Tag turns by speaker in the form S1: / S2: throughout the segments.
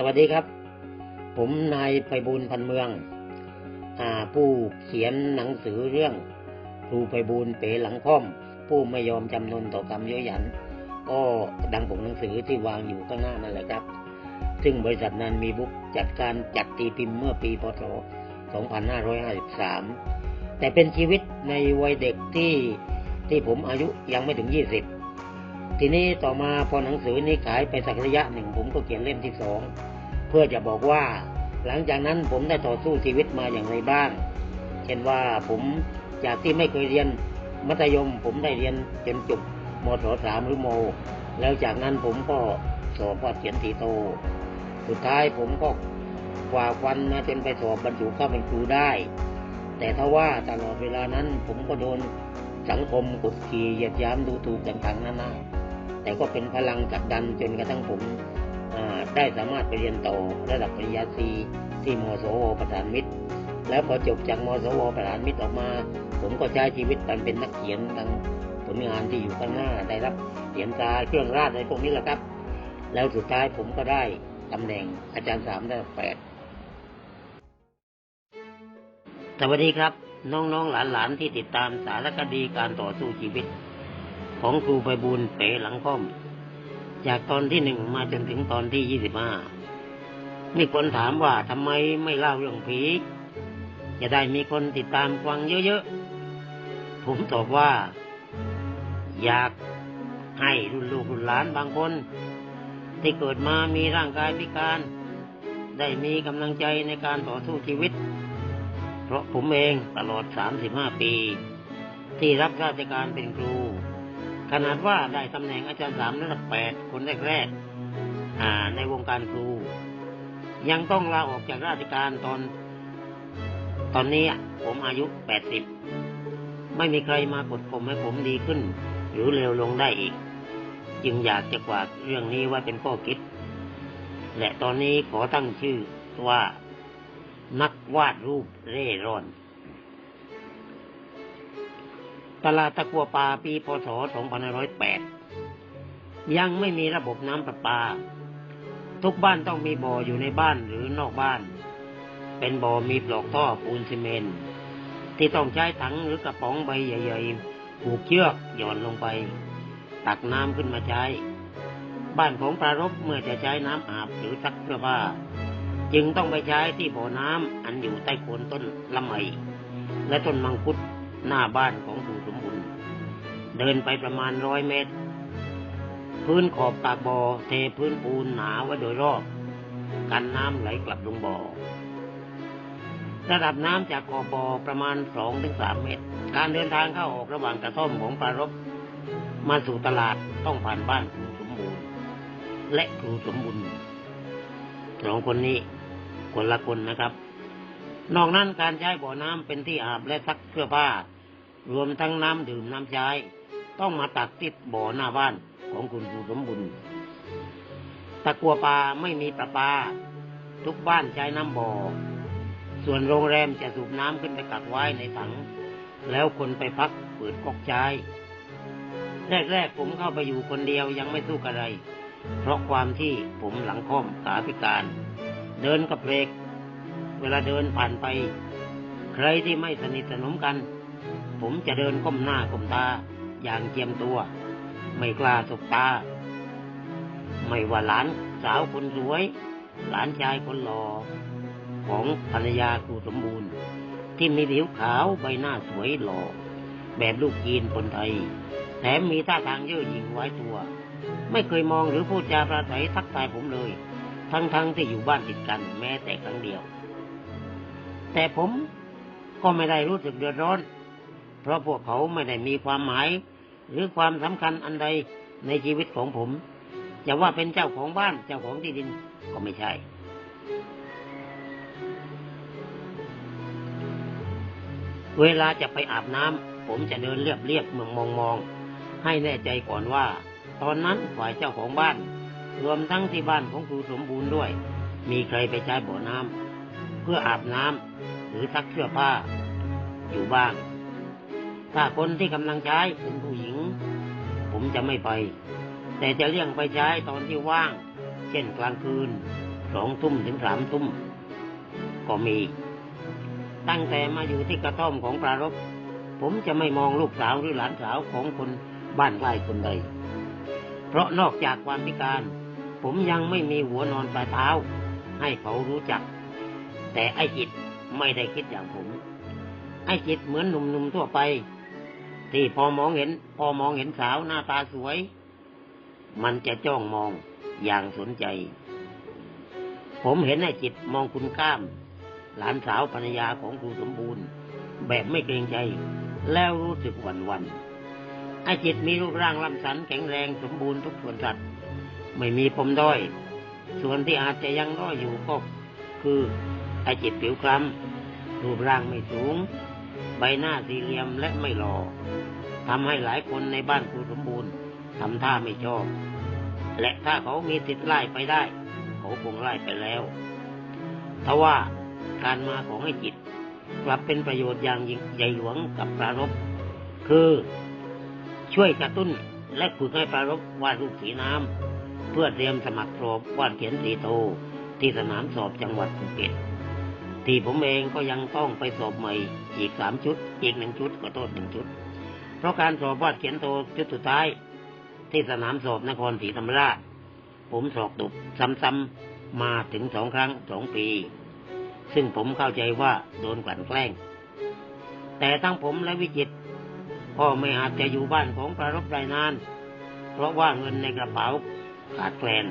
S1: สวัสดีครับ ผมนายไพบูลพันเมืองอผู้เขียนหนังสือเรื่องครูไพบูลเป๋หลังค่อม ผู้ไม่ยอมจำนนต่อคำเย้ยหยัน ก็ดังปกหนังสือที่วางอยู่ข้างหน้านั่นแหละครับ ซึ่งบริษัทนันมีบุ๊กจัดการจัดตีพิมพ์เมื่อปีพศ 2553 แต่เป็นชีวิตในวัยเด็กที่ที่ผมอายุยังไม่ถึง 20 ทีนี้ต่อมาพอหนังสือนี้ขายไปสักระยะหนึ่ง ผมก็เขียนเล่มที่สองเพื่อจะบอกว่า หลังจากนั้นผมได้ต่อสู้ชีวิตมาอย่างไรบ้าง เช่นว่าผมจากที่ไม่เคยเรียนมัธยม ผมได้เรียนจนจบมศสามหรือโม แล้วจากนั้นผมก็สอบวัดเขียนสีโต สุดท้ายผมก็กว่าฟันมาจนไปสอบบรรจุเข้าเป็นครูได้ แต่ถ้าว่าตลอดเวลานั้นผมก็โดนสังคมกดขี่เหยียดย้ำดูถูกต่างๆนานา แต่ก็เป็นพลังจักดันจนกระทั่งผมได้สามารถไปเรียนต่อระดับปริญญาตรีที่มสวประธานมิตร แล้วพอจบจากมสวประธานมิตรออกมา ผมก็ใช้ชีวิตเป็นนักเขียนทางผลงานที่อยู่ข้างหน้าได้รับเหรียญตาเครื่องราชอะไรพวกนี้แหละครับ แล้วสุดท้ายผมก็ได้ตำแหน่งอาจารย์สามระดับแปดสวัสดีครับ น้องๆหลานๆที่ติดตามสารคดีการต่อสู้ชีวิต ของครูไพบูลเป๋หลังค่อม จากตอนที่หนึ่งมาจนถึงตอนที่ยี่สิบห้ามีคนถามว่าทำไมไม่เล่าเรื่องผีจะได้มีคนติดตามฟังเยอะๆ ผมตอบว่า อยากให้รุ่นลูกรุ่นหลานบางคน ที่เกิดมามีร่างกายพิการ ได้มีกำลังใจในการต่อสู้ชีวิต เพราะผมเองตลอดสามสิบห้าปี ที่รับราชการเป็นครู ขนาดว่าได้ตำแหน่งอาจารย์สามระดับแปดคนแรกๆในวงการครู ยังต้องลาออกจากราชการตอน ตอนนี้ผมอายุแปดสิบไม่มีใครมากดข่มให้ผมดีขึ้น หรือเร็วลงได้อีก จึงอยากจะกวาดเรื่องนี้ไว้เป็นข้อคิด และตอนนี้ขอตั้งชื่อว่า นักวาดรูปเร่ร่อน ลาดตะกัวป่าปีพศ 2508 ยังไม่มีระบบน้ำประปา ทุกบ้านต้องมีบ่ออยู่ในบ้านหรือนอกบ้าน เป็นบ่อมีปลอกท่อปูนซีเมนต์ที่ต้องใช้ถังหรือกระป๋องใบใหญ่ๆผูกเชือกหย่อนลงไป ตักน้ำขึ้นมาใช้ บ้านของปรารบเมื่อจะใช้น้ำอาบหรือซักเสื้อผ้าจึงต้องไปใช้ที่บ่อน้ำอันอยู่ใต้โคนต้นลำไมและต้นมังคุดหน้าบ้านของครู เดินไปประมาณร้อยเมตร พื้นขอบปากบ่อเทพื้นปูนหนาไว้โดยรอบ กันน้ำไหลกลับลงบ่อ ระดับน้ำจากขอบบ่อประมาณสองถึงสามเมตร การเดินทางเข้าออกระหว่างกระท่อมของปรารบมาสู่ตลาดต้องผ่านบ้านครูสมบูรณ์ และครูสมบุญสองคนนี้คนละคนนะครับ นอกนั้นการใช้บ่อน้ำเป็นที่อาบและซักเสื้อผ้ารวมทั้งน้ำดื่มน้ำใช้ ต้องมาตักติดบ่อหน้าบ้านของคุณครูสมบุญตะกัวปลาไม่มีประปา ทุกบ้านใช้น้ำบ่อ ส่วนโรงแรมจะสูบน้ำขึ้นไปกักไว้ในถัง แล้วคนไปพักเปิดก๊อกใช้แรกๆผมเข้าไปอยู่คนเดียวยังไม่สู้อะไร เพราะความที่ผมหลังค่อมขาพิการ เดินกับเพลก เวลาเดินผ่านไป ใครที่ไม่สนิทสนมกัน ผมจะเดินก้มหน้าก้มตา อย่างเจียมตัว ไม่กล้าสบตา ไม่ว่าหลานสาวคนสวย หลานชายคนหล่อของภรรยาครูสมบูรณ์ ที่มีผิวขาวใบหน้าสวยหล่อ แบบลูกจีนคนไทย แถมมีท่าทางเย่อหยิ่งไว้ตัว ไม่เคยมองหรือพูดจาประสัยทักทายผมเลย ทั้งๆทที่อยู่บ้านติดกันแม้แต่ครั้งเดียว แต่ผมก็ไม่ได้รู้สึกเดือดร้อน ราะพวกเขาไม่ได้มีความหมาย หรือความสำคัญอันใดในชีวิตของผม จะว่าเป็นเจ้าของบ้านเจ้าของที่ดินก็ไม่ใช่ เวลาจะไปอาบน้ำผมจะเดินเรียบเรียบเมืองมองมอง ให้แน่ใจก่อนว่า ตอนนั้นฝ่ายเจ้าของบ้าน รวมทั้งที่บ้านของครูสมบูรณ์ด้วย มีใครไปใช้บ่อน้ำเพื่ออาบน้ำหรือซักเสื้อผ้า อยู่บ้าง ถ้าคนที่กำลังใช้เป็นผู้หญิง ผมจะไม่ไป แต่จะเลี่ยงไปใช้ตอนที่ว่าง เช่นกลางคืนสองทุ่มถึงสามทุ่ม ก็มี ตั้งแต่มาอยู่ที่กระท่อมของปรารบผมจะไม่มองลูกสาวหรือหลานสาวของคนบ้านใกล้คนใด เพราะนอกจากความพิการ ผมยังไม่มีหัวนอนปลายเท้า ให้เขารู้จัก แต่ไอ้จิตไม่ได้คิดอย่างผม ไอ้จิตเหมือนหนุ่มๆทั่วไป ที่พอมองเห็น พอมองเห็นสาวหน้าตาสวย มันจะจ้องมองอย่างสนใจ ผมเห็นไอ้จิตมองคุณก้าม หลานสาวภรรยาของครูสมบูรณ์ แบบไม่เกรงใจ แล้วรู้สึกหวั่นวันไอ้จิตมีรูปร่างลำสันแข็งแรงสมบูรณ์ทุกส่วนสัตว์ ไม่มีปมด้อย ส่วนที่อาจจะยังด้อยอยู่ก็คือไอ้จิตผิวคล้ำรูปร่างไม่สูง ใบหน้าสี่เหลี่ยมและไม่หล่อทำให้หลายคนในบ้านครูสมบูรณ์ทำท่าไม่ชอบ และถ้าเขามีสิทธิ์ไล่ไปได้ เขาคงไล่ไปแล้วทว่าการมาของไอ้จิตกลับเป็นประโยชน์อย่างยิ่งใหญ่หลวงกับปรารบคือช่วยกระตุ้นและฝึกให้ปรารบวาดรูปสีน้ำเพื่อเตรียมสมัครสอบวาดเขียนสีโตที่สนามสอบจังหวัดภูเก็ตที่ผมเองก็ยังต้องไปสอบใหม่ อีกสามชุด อีกหนึ่งชุดก็โทษหนึ่งชุด เพราะการสอบวาดเขียนโตชุดสุดท้าย ที่สนามสอบนครศรีธรรมราช ผมสอบตกซ้ำๆมาถึงสองครั้งสองปี ซึ่งผมเข้าใจว่าโดนกลั่นแกล้ง แต่ทั้งผมและวิจิตรก็ไม่อาจจะอยู่บ้านของประรบได้นาน เพราะว่าเงินในกระเป๋าขาดแคลน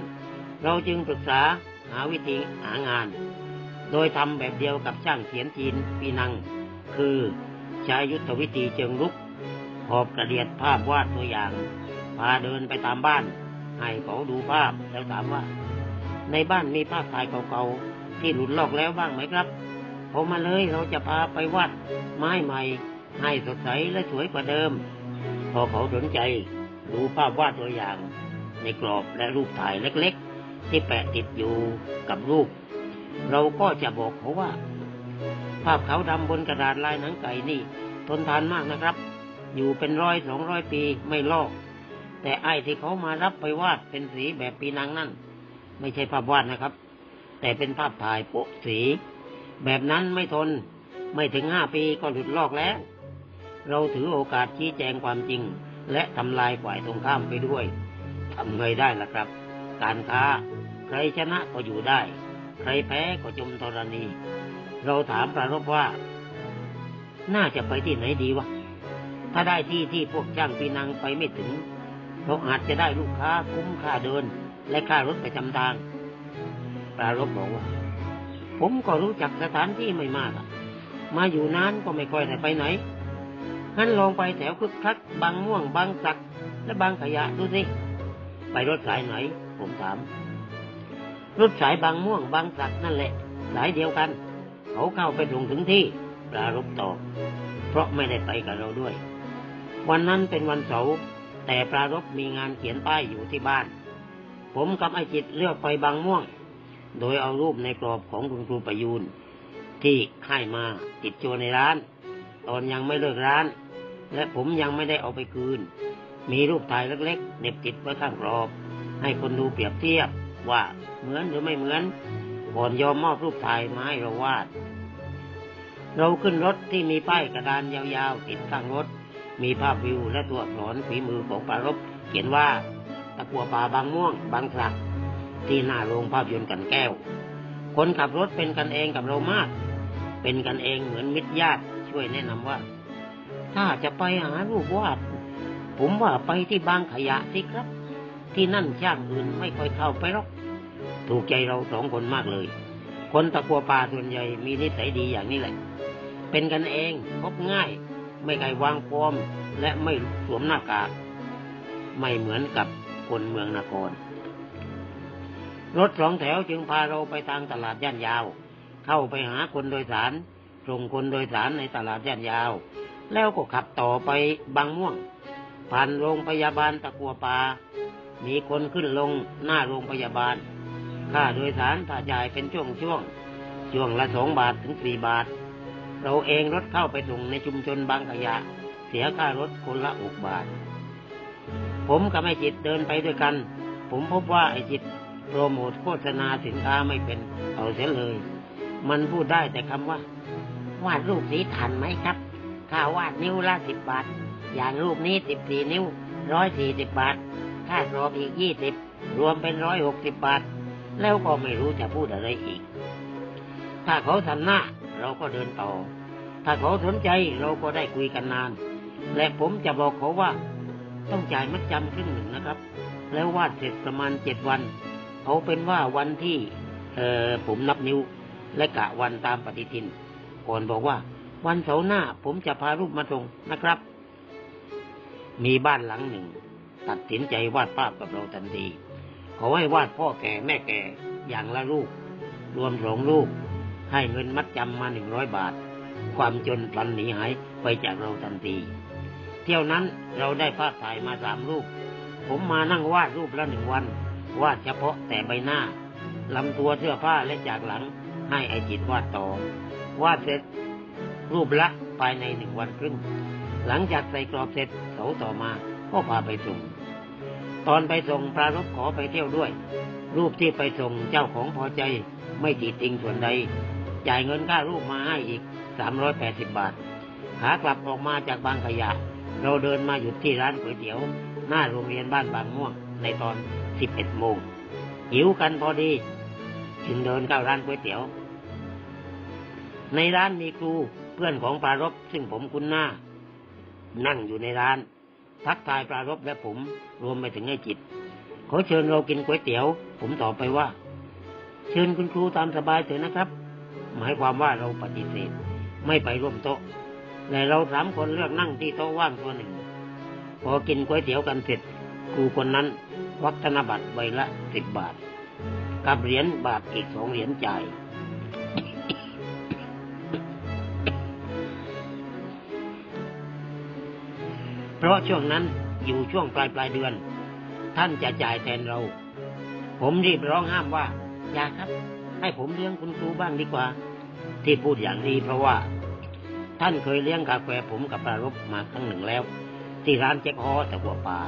S1: เราจึงปรึกษาหาวิธีหางาน โดยทำแบบเดียวกับช่างเขียนจีนปีนัง คือ ใช้ยุทธวิธีเชิงรุก หอบกระเดียดภาพวาดตัวอย่าง พาเดินไปตามบ้าน ให้เขาดูภาพแล้วถามว่า ในบ้านมีภาพถ่ายเก่าๆ ที่หลุดลอกแล้วบ้างไหมครับผมมาเลยเราจะพาไปวาดไม้ใหม่ ให้สดใสและสวยกว่าเดิม พอเขาสนใจดูภาพวาดตัวอย่าง ในกรอบและรูปถ่ายเล็กๆ ที่แปะติดอยู่กับรูป เราก็จะบอกเขาว่าาพขาวดำบนกระดาษลายหนังไก่นี่ ทนทานมากนะครับ อยู่เป็นร้อยสองร้อยปีไม่ลอก แต่ไอ้ที่เขามารับไปวาดเป็นสีแบบปีนังนั่น ไม่ใช่ภาพวาดนะครับ แต่เป็นภาพถ่ายโปะสี แบบนั้นไม่ทน ไม่ถึงห้าปีก็หลุดลอกแล้ว เราถือโอกาสชี้แจงความจริง และทำลายฝ่ายตรงข้ามไปด้วยทำไงได้ล่ะครับ การค้า ใครชนะก็อยู่ได้ ใครแพ้ก็จมธรณี เราถามประรบว่า น่าจะไปที่ไหนดีวะ ถ้าได้ที่ที่พวกจ้างปีนังไปไม่ถึง เราอาจจะได้ลูกค้าคุ้มค่าเดิน และค่ารถไปจำทาง ปรารบบอกว่า ผมก็รู้จักสถานที่ไม่มากอะมาอยู่นานก็ไม่ค่อยได้ไปไหนงั้นลองไปแถวคึกคักบางม่วงบางสัก และบางขยะดูสิ ไปรถสายไหน ผมถาม รถสายบางม่วงบางสักนั่นแหละ สายเดียวกัน เขาเข้าไปลงถึงที่ปรารบตอเพราะไม่ได้ไปกับเราด้วย วันนั้นเป็นวันเสาร์แต่ปรารบมีงานเขียนป้ายอยู่ที่บ้าน ผมกับไอจิตเลือกไปบางม่วง โดยเอารูปในกรอบของคุณครูประยูนที่ให้มาติดโชว์ในร้าน ตอนยังไม่เลิกร้าน และผมยังไม่ได้เอาไปคืน มีรูปถ่ายเล็กๆเน็บติดไว้ข้างกรอบ ให้คนดูเปรียบเทียบว่าเหมือนหรือไม่เหมือนก่อนยอมมอบรูปถ่ายมาให้เราวาด เราขึ้นรถที่มีป้ายกระดานยาวๆติดข้างรถ มีภาพวิวและตัวอักษรฝีมือของปารบเขียนว่าตะกัวป่าบางม่วงบางสักที่หน้าโรงภาพยนตร์กันแก้ว คนขับรถเป็นกันเองกับเรามาก เป็นกันเองเหมือนมิตรญาติช่วยแนะนำว่า ถ้าจะไปหารูปวาด ผมว่าไปที่บางขยะสิครับ ที่นั่นช่างอื่นไม่ค่อยเข้าไปหรอก ถูกใจเราสองคนมากเลย คนตะกัวป่าส่วนใหญ่มีนิสัยดีอย่างนี้แหละ เป็นกันเองพบง่าย ไม่ไกลวางฟอมและไม่สวมหน้ากาก ไม่เหมือนกับคนเมืองนครรถสองแถวจึงพาเราไปทางตลาดย่านยาว เข้าไปหาคนโดยสารส่งคนโดยสารในตลาดย่านยาว แล้วก็ขับต่อไปบางม่วง ผ่านโรงพยาบาลตะกัวปา มีคนขึ้นลงหน้าโรงพยาบาล ค่าโดยสารถ้าจ่ายเป็นช่วงช่วงๆช่วงละสองบาทถึงสี่บาท เราเองรถเข้าไปส่งในชุมชนบางขยะ เสียค่ารถคนละหกบาท ผมกับไอ้จิตเดินไปด้วยกัน ผมพบว่าไอ้จิตโปรโมทโฆษณาสินค้าไม่เป็นเอาเสียเลย มันพูดได้แต่คำว่า วาดรูปสีทันไหมครับค่าวาดนิ้วละสิบบาท อย่างรูปนี้สิบสี่นิ้วร้อยสี่สิบบาท ค่ากรอบอีกยี่สิบรวมเป็นร้อยหกสิบบาท แล้วก็ไม่รู้จะพูดอะไรอีก ถ้าเขาทำหน้า เราก็เดินต่อ ถ้าเขาสนใจเราก็ได้คุยกันนาน และผมจะบอกเขาว่า ต้องจ่ายมัดจำครึ่งหนึ่งนะครับ แล้ววาดเสร็จประมาณเจ็ดวันเอาเป็นว่าวันที่เออผมนับนิ้ว และกะวันตามปฏิทินก่อนบอกว่า วันเสาร์หน้าผมจะพารูปมาส่งนะครับ มีบ้านหลังหนึ่ง ตัดสินใจวาดภาพกับเราทันทีเขาให้วาดพ่อแก่แม่แก่อย่างละรูป รวมสองรูป ให้เงินมัดจำมาหนึ่งร้อยบาท ความจนพลันหนีหายไปจากเราทันที เที่ยวนั้นเราได้ภาพถ่ายมาสามรูป ผมมานั่งวาดรูปละหนึ่งวัน วาดเฉพาะแต่ใบหน้าลำตัวเสื้อผ้าและจากหลัง ให้ไอจิตวาดต่อ วาดเสร็จ รูปละภายในหนึ่งวันครึ่ง หลังจากใส่กรอบเสร็จเสาต่อมาก็พาไปส่ง ตอนไปส่งปรารบขอไปเที่ยวด้วย รูปที่ไปส่งเจ้าของพอใจไม่ติดติงส่วนใด จ่ายเงินค่ารูปมาให้อีกสามร้อยแปดสิบบาท ขากลับออกมาจากบางขยะ เราเดินมาหยุดที่ร้านก๋วยเตี๋ยว หน้าโรงเรียนบ้านบางม่วง ในตอนสิบเอ็ดโมงหิวกันพอดี จึงเดินเข้าร้านก๋วยเตี๋ยว ในร้านมีครูเพื่อนของปรารบซึ่งผมคุ้นหน้า นั่งอยู่ในร้าน ทักทายปรารบและผมรวมไปถึงไอ้จิตเขาเชิญเรากินก๋วยเตี๋ยว ผมตอบไปว่า เชิญคุณครูตามสบายเถอะนะครับ หมายความว่าเราปฏิเสธ ไม่ไปร่วมโต๊ะแต่เราสามคนเลือกนั่งที่โต๊ะว่างตัวหนึ่ง พอกินก๋วยเตี๋ยวกันเสร็จครูคนนั้นวักธนบัตรใบละสิบบาท กับเหรียญบาทอีกสองเหรียญจ่ายเพราะช่วงนั้นอยู่ช่วงปลายปลายเดือน ท่านจะจ่ายแทนเรา ผมรีบร้องห้ามว่า อย่าครับ ให้ผมเลี้ยงคุณครูบ้างดีกว่า ที่พูดอย่างนี้เพราะว่า ท่านเคยเลี้ยงกาแฟผมกับปลารบมาครั้งหนึ่งแล้ว ที่ร้านเจ๊กฮอแต่หัวปลา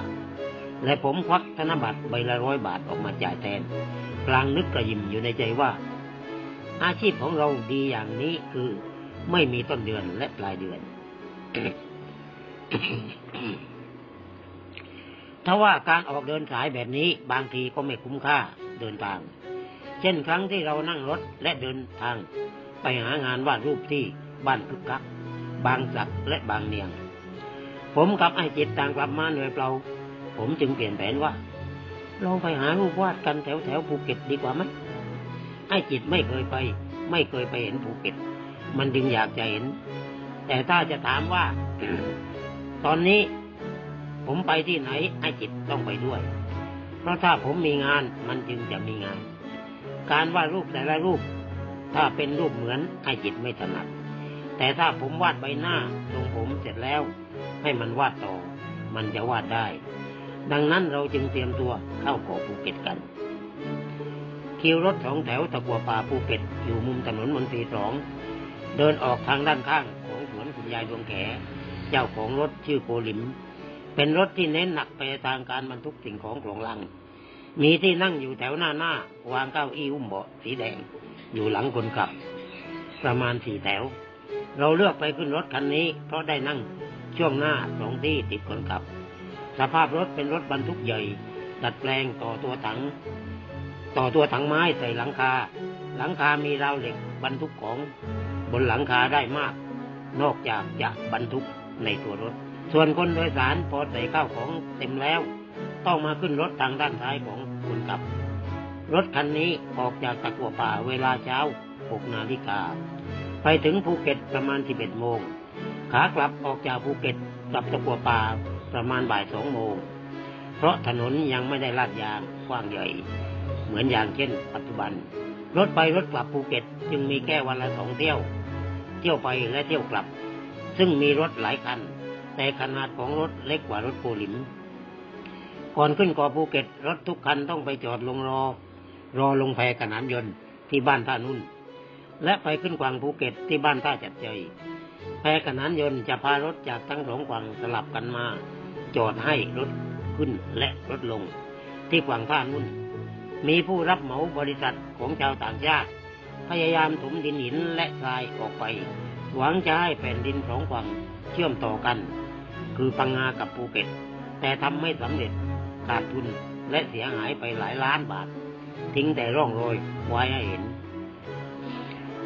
S1: และผมควักธนบัตรใบละร้อยบาทออกมาจ่ายแทน กลางนึกกระยิมอยู่ในใจว่า อาชีพของเราดีอย่างนี้คือไม่มีต้นเดือนและปลายเดือนถ้าว่าการออกเดินสายแบบนี้บางทีก็ไม่คุ้มค่าเดินทาง เช่นครั้งที่เรานั่งรถและเดินทาง ไปหางานวาดรูปที่บ้านพึกกัก บางสักและบางเนียง ผมกับไอ้จิตต่างกลับมาเหนื่อยเปล่า ผมจึงเปลี่ยนแผนว่า ลองไปหารูปวาดกันแถวแถวภูเก็ตดีกว่าไหมไอ้จิตไม่เคยไป ไม่เคยไปเห็นภูเก็ต มันจึงอยากจะเห็น แต่ถ้าจะถามว่า ตอนนี้ผมไปที่ไหน ไอ้จิตต้องไปด้วย เพราะถ้าผมมีงานมันจึงจะมีงาน การวาดรูปแต่ละรูป ถ้าเป็นรูปเหมือนไอ้จิตไม่ถนัด แต่ถ้าผมวาดใบหน้าทรงผมเสร็จแล้ว ให้มันวาดต่อ มันจะวาดได้ ดังนั้นเราจึงเตรียมตัวเข้าเกาะภูเก็ตกัน คิวรถสองแถวตะกัวป่าภูเก็ตอยู่มุมถนนมนตรีสอง เดินออกทางด้านข้างของสวนคุณยายดวงแข เจ้าของรถชื่อโกลิม เป็นรถที่เน้นหนักไปทางการบรรทุกสิ่งของของลัง มีที่นั่งอยู่แถวหน้าหน้าวางเก้าอี้อุ้มเบาะสีแดง อยู่หลังคนขับ ประมาณสี่แถว เราเลือกไปขึ้นรถคันนี้ เพราะได้นั่งช่วงหน้าสองที่ติดคนขับ สภาพรถเป็นรถบรรทุกใหญ่ ดัดแปลงต่อตัวถัง ต่อตัวถังไม้ใส่หลังคา หลังคามีราวเหล็กบรรทุกของ บนหลังคาได้มาก นอกจากจะบรรทุกในตัวรถ ส่วนคนโดยสารพอใส่ข้าวของเต็มแล้ว ต้องมาขึ้นรถทางด้านท้ายของคนขับ รถคันนี้ออกจากตะกัวป่าเวลาเช้า 6 นาฬิกา ไปถึงภูเก็ตประมาณ 11 โมง ขากลับออกจากภูเก็ตกลับตะกัวป่าประมาณบ่ายสองโมง เพราะถนนยังไม่ได้ลาดยางกว้างใหญ่ เหมือนอย่างเช่น ปัจจุบัน รถไปรถกลับภูเก็ตจึงมีแค่วันละสองเที่ยว เที่ยวไปและเที่ยวกลับ ซึ่งมีรถหลายคัน แต่ขนาดของรถเล็กกว่ารถโกลิมก่อนขึ้นเกาะภูเก็ตรถทุกคันต้องไปจอดลงรอ รอลงแพขนานยนต์ที่บ้านท่านุ่น และไปขึ้นกวางภูเก็ตที่บ้านท่าจัดเจยแพขนานยนต์จะพารถจากทั้งสองกวางสลับกันมา จอดให้รถขึ้นและรถลง ที่กวางท่านุ่น มีผู้รับเหมาบริษัทของชาวต่างชาติ พยายามถมดินหินและทรายออกไป หวังจะให้แผ่นดินสองฝั่งเชื่อมต่อกัน คือพังงากับภูเก็ต แต่ทำไม่สำเร็จขาดทุนและเสียหายไปหลายล้านบาท ทิ้งแต่ร่องรอยไว้ให้เห็น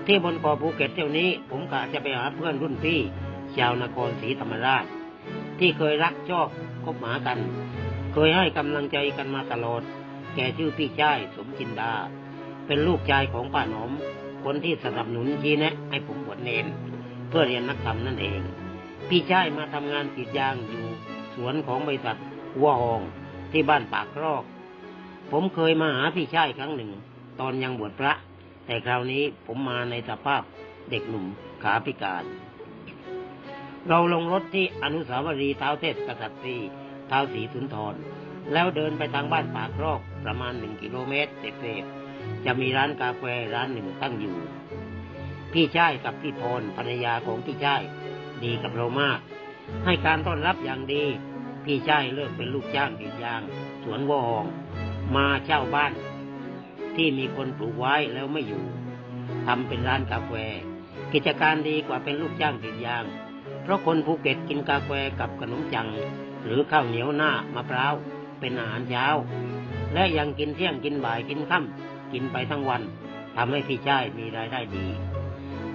S1: ที่บนเกาะภูเก็ตเที่ยวนี้ ผมกะจะไปหาเพื่อนรุ่นพี่ ชาวนครศรีธรรมราช ที่เคยรักชอบคบหากัน เคยให้กำลังใจกันมาตลอด แกชื่อพี่ชายสมจินดา เป็นลูกชายของป้าหนอม คนที่สนับสนุนชี้แนะ ให้ผมบวชเนนเพื่อเรียนนักธรรมนั่นเอง พี่ชายมาทำงานกรีดยางอยู่ สวนของบริษัทวัวหองที่บ้านปากรอก ผมเคยมาหาพี่ชายครั้งหนึ่ง ตอนยังบวชพระ แต่คราวนี้ผมมาในสภาพเด็กหนุ่มขาพิการ เราลงรถที่อนุสาวรีย์เท้าเทพกษัตริย์เท้าสีสุนทร แล้วเดินไปทางบ้านปากรอกประมาณหนึ่งกิโลเมตรเศษจะมีร้านกาแฟร้านหนึ่งตั้งอยู่ พี่ชายกับพี่พรภรรยาของพี่ชายดีกับเรามาก ให้การต้อนรับอย่างดี พี่ชายเลิกเป็นลูกจ้างกรีดยาง สวนวอหอง มาเช่าบ้าน ที่มีคนปลูกไว้แล้วไม่อยู่ทำเป็นร้านกาแฟ กิจการดีกว่าเป็นลูกจ้างกรีดยาง เพราะคนภูเก็ตกินกาแฟกับขนมจัง หรือข้าวเหนียวหน้ามะพร้าวเป็นอาหารเช้า และยังกินเที่ยงกินบ่ายกินค่ำกินไปทั้งวันทำให้พี่ชายมีรายได้ดี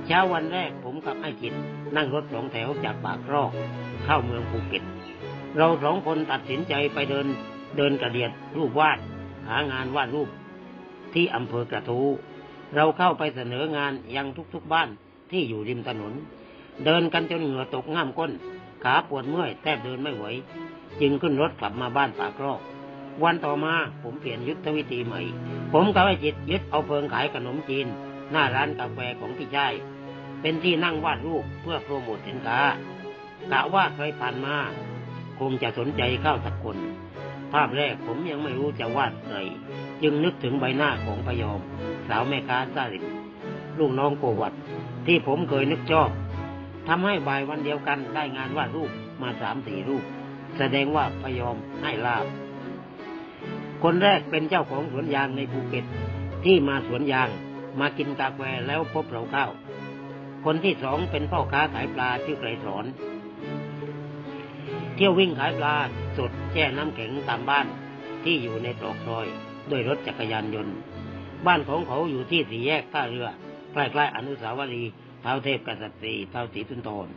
S1: เช้าวันแรกผมกับไอ้จิตนั่งรถสองแถวจากปากรอกเข้าเมืองภูเก็ต เราสองคนตัดสินใจไปเดินเดินกระเดียดรูปวาด หางานวาดรูป ที่อำเภอกระทูเราเข้าไปเสนองานยังทุกๆบ้านที่อยู่ริมถนน เดินกันจนเหงื่อตกง่ามก้น ขาปวดเมื่อยแทบเดินไม่ไหว จึงขึ้นรถกลับมาบ้านปากรอกวันต่อมาผมเปลี่ยนยุทธวิธีใหม่ ผมกับไอจิตยึดเอาเพิงขายขนมจีน หน้าร้านกาแฟของพี่ชายเป็นที่นั่งวาดรูปเพื่อโปรโมทสินค้ากะว่าใครผ่านมา คงจะสนใจเข้าสักคน ภาพแรกผมยังไม่รู้จะวาดใครจึงนึกถึงใบหน้าของพยอม สาวแม่ค้าซาลิมลูกน้องโกวัดที่ผมเคยนึกชอบทำให้บ่ายวันเดียวกันได้งานวาดรูปมาสามสี่รูป แสดงว่าพยอมให้ลาบ คนแรกเป็นเจ้าของสวนยางในภูเก็ต ที่มาสวนยางมากินกาแฟแล้วพบเราเข้า คนที่สองเป็นพ่อค้าขายปลาชื่อไกรสอน เที่ยววิ่งขายปลา สดแช่น้ำแข็งตามบ้านที่อยู่ในตรอกซอยด้วยรถจักรยานยนต์ บ้านของเขาอยู่ที่สี่แยกท่าเรือใกล้ๆอนุสาวรีย์เท้าเทพกษัตริย์เท้าสีสุนทร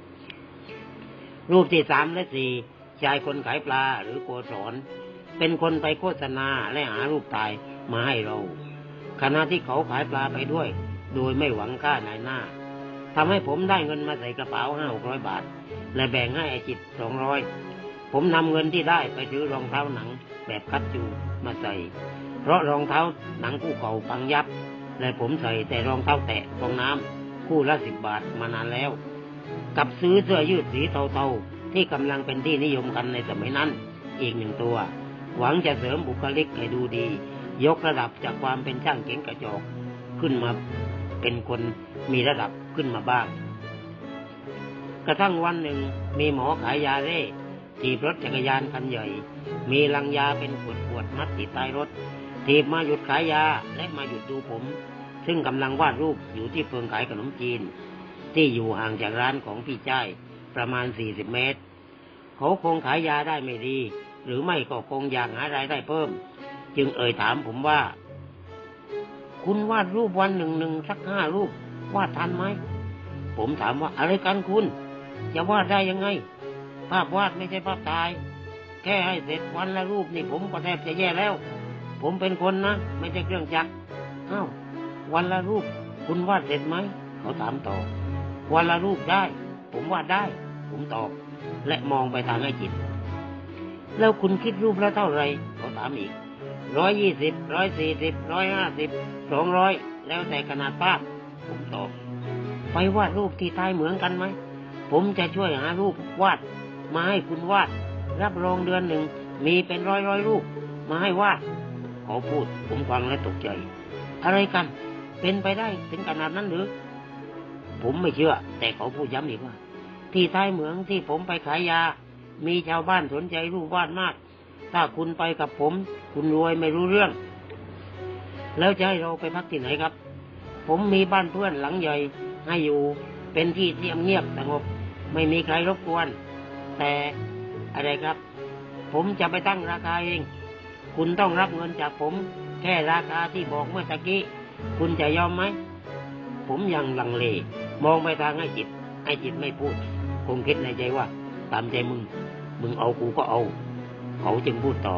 S1: รูปที่สามและสี่ชายคนขายปลาหรือโกศรเป็นคนไปโฆษณาและหารูปถ่ายมาให้เรา ขณะที่เขาขายปลาไปด้วย โดยไม่หวังค่านายหน้าทำให้ผมได้เงินมาใส่กระเป๋าห้าหกร้อยบาท และแบ่งให้อจิตสองร้อย ผมนำเงินที่ได้ไปซื้อรองเท้าหนังแบบคัดจูมาใส่ เพราะรองเท้าหนังคู่เก่าพังยับ และผมใส่แต่รองเท้าแตะฟองน้ำคู่ละสิบบาทมานานแล้ว กับซื้อเสื้อยืดสีเทาๆที่กำลังเป็นที่นิยมกันในสมัยนั้น อีกหนึ่งตัว หวังจะเสริมบุคลิกให้ดูดี ยกระดับจากความเป็นช่างเก๋งกระจกขึ้นมาเป็นคนมีระดับขึ้นมาบ้าง กระทั่งวันหนึ่งมีหมอขายยาเร่ ถีบรถจักรยานคันใหญ่ มีลังยาเป็นขวดขวดๆมัดติดท้รถ ถีบมาหยุดขายยาและมาหยุดดูผม ซึ่งกำลังวาดรูปอยู่ที่เพิงขายขนมจีน ที่อยู่ห่างจากร้านของพี่จ้ายประมาณสี่สิบเมตร เขาคงขายยาได้ไม่ดี หรือไม่ก็คงอยากหารายได้เพิ่ม จึงเอ่ยถามผมว่า คุณวาดรูปวันหนึ่งหนึ่งสักห้ารูปวาดทันไหมผมถามว่าอะไรกันคุณ จะวาดได้ยังไง ภาพวาดไม่ใช่ภาพถ่าย แค่ให้เสร็จวันละรูปนี่ผมก็แทบจะแย่แล้ว ผมเป็นคนนะ ไม่ใช่เครื่องจักรอ้าววันละรูป คุณวาดเสร็จไหมเขาถามต่อ วันละรูปได้ ผมวาดได้ ผมตอบ และมองไปทางไอ้จิต แล้วคุณคิดรูปแล้วเท่าไหร่เขาถามอีกร้อยยี่สิบร้อยสี่สิบร้อยห้าสิบสองร้อยแล้วแต่ขนาดภาพ ผมตอบ ไปวาดรูปที่ท้เหมือนกันไหม ผมจะช่วยหารูปวาด มาให้คุณวาด รับรองเดือนหนึ่ง มีเป็นร้อยร้อยรูป มาให้วาดเขาพูดผมฟังและตกใจ อะไรกัน เป็นไปได้ถึงขนาดนั้นหรือ ผมไม่เชื่อ แต่เขาพูดย้ำอีกว่า ที่ท้ายเหมืองที่ผมไปขายยา มีชาวบ้านสนใจรูปวาดมาก ถ้าคุณไปกับผม คุณรวยไม่รู้เรื่อง แล้วจะให้เราไปพักที่ไหนครับ ผมมีบ้านเพื่อนหลังใหญ่ให้อยู่เป็นที่เที่เงียบสงบ ไม่มีใครรบกวน แต่อะไรครับ ผมจะไปตั้งราคาเอง คุณต้องรับเงินจากผม แค่ราคาที่บอกเมื่อตะกี้ คุณจะยอมไหม ผมยังลังเล มองไปทางไอ้จิต ไอ้จิตไม่พูด คงคิดในใจว่า ตามใจมึง มึงเอากูก็เอา เขาจึงพูดต่อ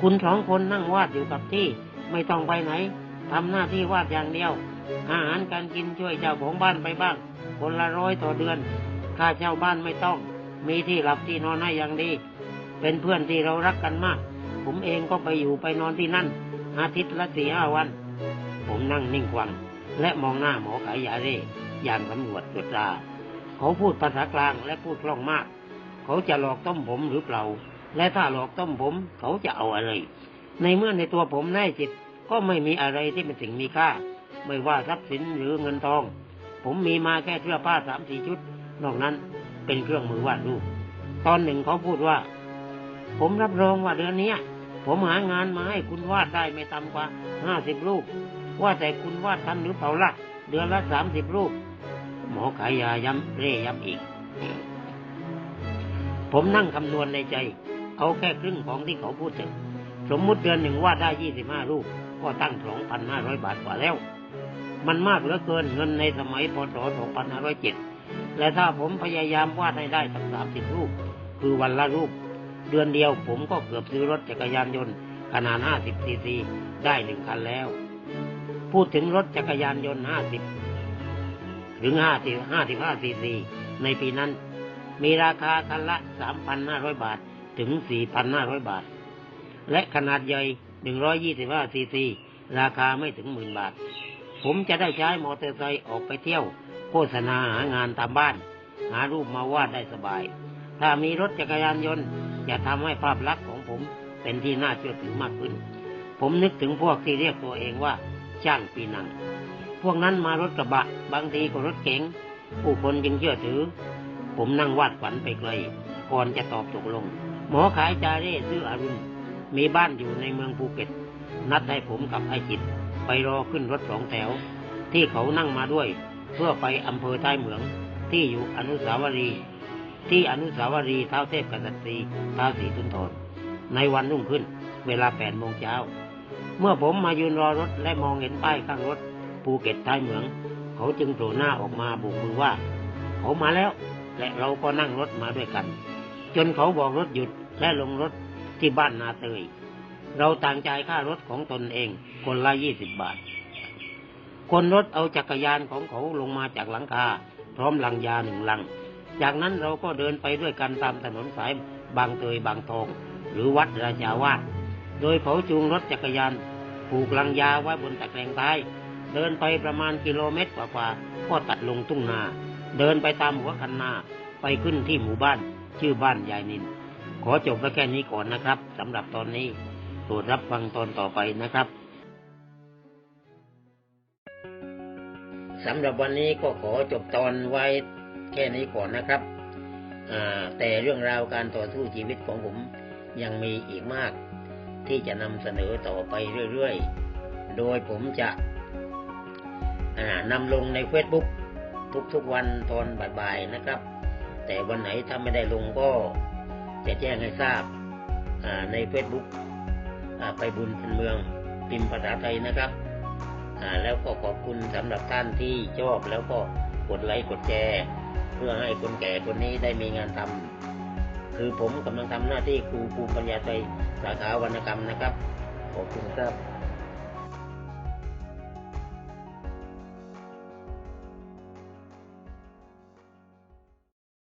S1: คุณสองคนนั่งวาดอยู่กับที่ ไม่ต้องไปไหนทำหน้าที่วาดอย่างเดียว อาหารการกินช่วยเจ้าของบ้านไปบ้าง คนละร้อยต่อเดือน ค่าเช่าบ้านไม่ต้อง มีที่หลับที่นอนให้อย่างดี เป็นเพื่อนที่เรารักกันมาก ผมเองก็ไปอยู่ไปนอนที่นั่น อาทิตย์ละสี่ห้าวัน ผมนั่งนิ่งฟัง และมองหน้าหมอขายยาเร่อย่างสำรวจตรวจตราเขาพูดภาษากลางและพูดคล่องมาก เขาจะหลอกต้มผมหรือเปล่า และถ้าหลอกต้มผมเขาจะเอาอะไร ในเมื่อในตัวผมแน่จิตก็ไม่มีอะไรที่เป็นสิ่งมีค่า ไม่ว่าทรัพย์สินหรือเงินทอง ผมมีมาแค่เสื้อผ้าสามสี่ชุด นอกนั้น เป็นเครื่องมือวาดรูป ตอนหนึ่งเขาพูดว่า ผมรับรองว่าเดือนนี้ผมหางานมาให้คุณวาดได้ไม่ต่ำกว่าห้าสิบรูป ว่าแต่คุณวาดทันหรือเปล่าล่ะ เดือนละสามสิบรูป หมอขายยาย้ำเร่ย้ำอีก ผมนั่งคำนวณในใจ เอาแค่ครึ่งของที่เขาพูดถึง สมมุติเดือนหนึ่งวาดได้ยี่สิบห้ารูป ก็ตั้งสองพันห้าร้อยบาทกว่าแล้ว มันมากเหลือเกินเงินในสมัยพศสองพันห้าร้อยเจ็ด และถ้าผมพยายามวาดให้ได้สักสามสิบรูป คือวันละรูป เดือนเดียวผมก็เกือบซื้อรถจักรยานยนต์ขนาดห้าสิบซีซีได้หนึ่งคันแล้ว พูดถึงรถจักรยานยนต์ห้าสิบถึงห้าสิบห้าสิบห้าซีซีในปีนั้น มีราคาคันละสามพันห้าร้อยบาทถึงสี่พันห้าร้อยบาท และขนาดใหญ่หนึ่งร้อยี่สิบห้าซีซีราคาไม่ถึงหมื่นบาท ผมจะได้ใช้มอเตอร์ไซค์ออกไปเที่ยว โฆษณาหางานตามบ้าน หารูปมาวาดได้สบาย ถ้ามีรถจักรยานยนต์จะทำให้ภาพลักษณ์ของผมเป็นที่น่าเชื่อถือมากขึ้น ผมนึกถึงพวกที่เรียกตัวเองว่าช่างปีนัง พวกนั้นมารถกระบะ บางทีก็รถเก๋งผู้คนจึงเชื่อถือ ผมนั่งวาดฝันไปไกลก่อนจะตอบตกลง หมอขายจาเร่ซื้ออรุณ มีบ้านอยู่ในเมืองภูเก็ต นัดให้ผมกับไอจิต ไปรอขึ้นรถสองแถว ที่เขานั่งมาด้วย เพื่อไปอำเภอท้ายเหมืองที่อยู่อนุสาวรีย์ที่อนุสาวรีย์เท้าเทพกษัตริย์ท้าสีทุนทรในวันรุ่งขึ้น เวลาแปดโมงเช้า เมื่อผมมายืนรอรถและมองเห็นป้ายข้างรถภูเก็ตท้ายเหมือง เขาจึงโผล่หน้าออกมาโบกมือว่า เขามาแล้ว และเราก็นั่งรถมาด้วยกัน จนเขาบอกรถหยุดและลงรถที่บ้านนาเตย เราต่างจ่ายค่ารถของตนเองคนละยี่สิบบาท คนรถเอาจักรยานของเขาลงมาจากหลังคา พร้อมลังยาหนึ่งลัง จากนั้นเราก็เดินไปด้วยกันตามถนนสายบางเตยบางทอง หรือวัดราชาวาสโดยเขาจูงรถจักรยานผูกลังยาไว้บนตะแกรงท้าย เดินไปประมาณกิโลเมตรกว่าๆก็ตัดลงทุ่งนา เดินไปตามหัวคันนาไปขึ้นที่หมู่บ้าน ชื่อบ้านยายนิน ขอจบไว้แค่นี้ก่อนนะครับสำหรับตอนนี้โปรดรับฟังตอนต่อไปนะครับ สำหรับวันนี้ก็ขอจบตอนไว้แค่นี้ก่อนนะครับแต่เรื่องราวการต่อสู้ชีวิตของผมยังมีอีกมาก ที่จะนำเสนอต่อไปเรื่อยๆ โดยผมจะนำลงในเฟซบุ๊กทุกๆวันตอนบ่ายๆนะครับ แต่วันไหนถ้าไม่ได้ลงก็จะแจ้งให้ทราบในเฟซบุ๊กไปบุญพันเมือง พิมพ์ภาษาไทยนะครับ แล้วก็ขอบคุณสำหรับท่านที่ชอบแล้วก็กดไลค์กดแชร์เพื่อให้คนแก่คนนี้ได้มีงานทำคือผมกำลังทำหน้าที่ครูภูมิปัญญาไทยสาขาวรรณกรรมนะครับขอบคุณครับ